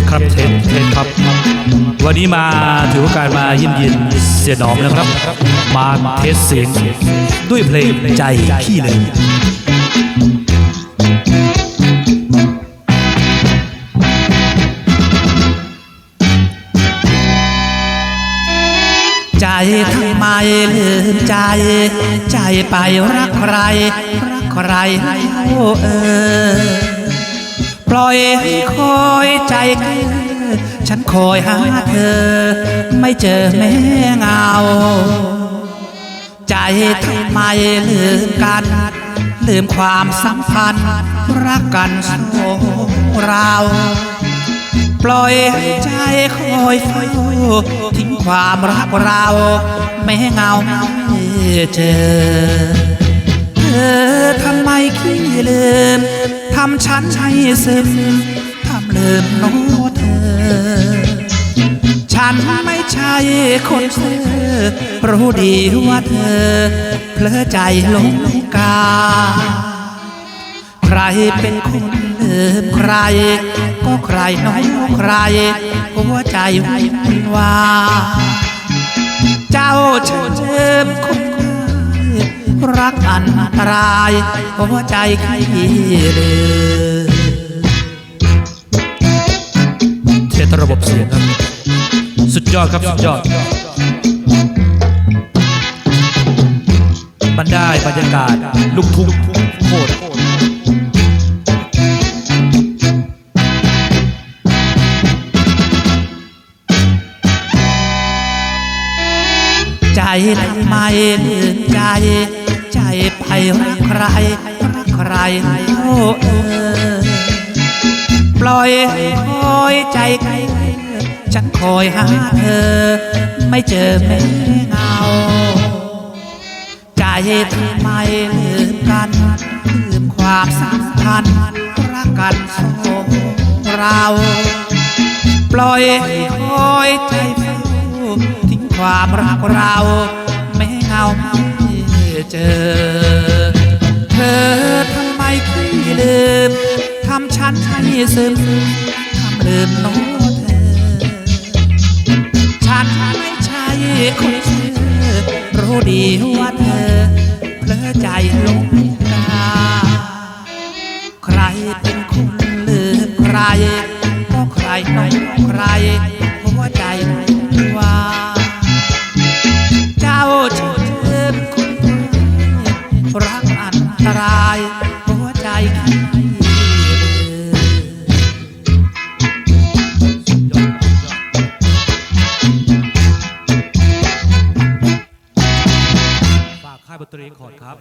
สครับเทสเทสครับ วันนี้มาถือโอกาสมาเยินเยินเสียหนอมนะครับ มาเทสเสียงด้วยเพลงใจขี้เลยใจทำไมลืมใจ ใจไปรักใคร รักใครโอ้เออ ปล่อยให้คอยใจเกอฉันคอยหาเธอ ไม่เจอแม่เงา ใจทำไมลืมกัน ลืมความสัมพันธ์ รักกันสองเรา ปล่อยให้ใจคอยเฝ้าทิ้งความรักเรา ไม่เงาไม่เจอ เธอทำไมขี้ลืม ทำฉันให้ซึมทำลืมโน้เธอ ฉันไม่ใช่คนเธอรู้ดีว่าเธอ เพลอใจหลงกา ใครเป็นคนลืมใคร ก็ใครน้อยใคร หัวใจวุ่นวายเจ้าเชิญคน รักอันตรายหัวใจขี้ลืมเทสระบบเสียงครับ สุดยอดครับ สุดยอด มันได้บรรยากาศลูกทุ่งโคตรใจทำไมลืมใจ ไปรักใครรักใครโอ้เออปล่อยให้คอยใจใครฉันคอยหาเธอ ไม่เจอแม่เงา ใจทำไมลืมกันลืมความสัมพันธ์รักกันสองเราปล่อยให้คอยใจเฝ้าทิ้งความรักเรา ไม่เงาไม่ เจอ เธอทำไมขี้ลืม ทำฉันให้ซึมทำลืมน้องเธอ ฉันไม่ใช่คนเธอรู้ดีว่าเธอเพลอใจลงกาใครเป็นคนลืมใคร ก็ใครน้องใครหัวใจว่าเจ้าเชิญคน ดตรีคอร์ดครับ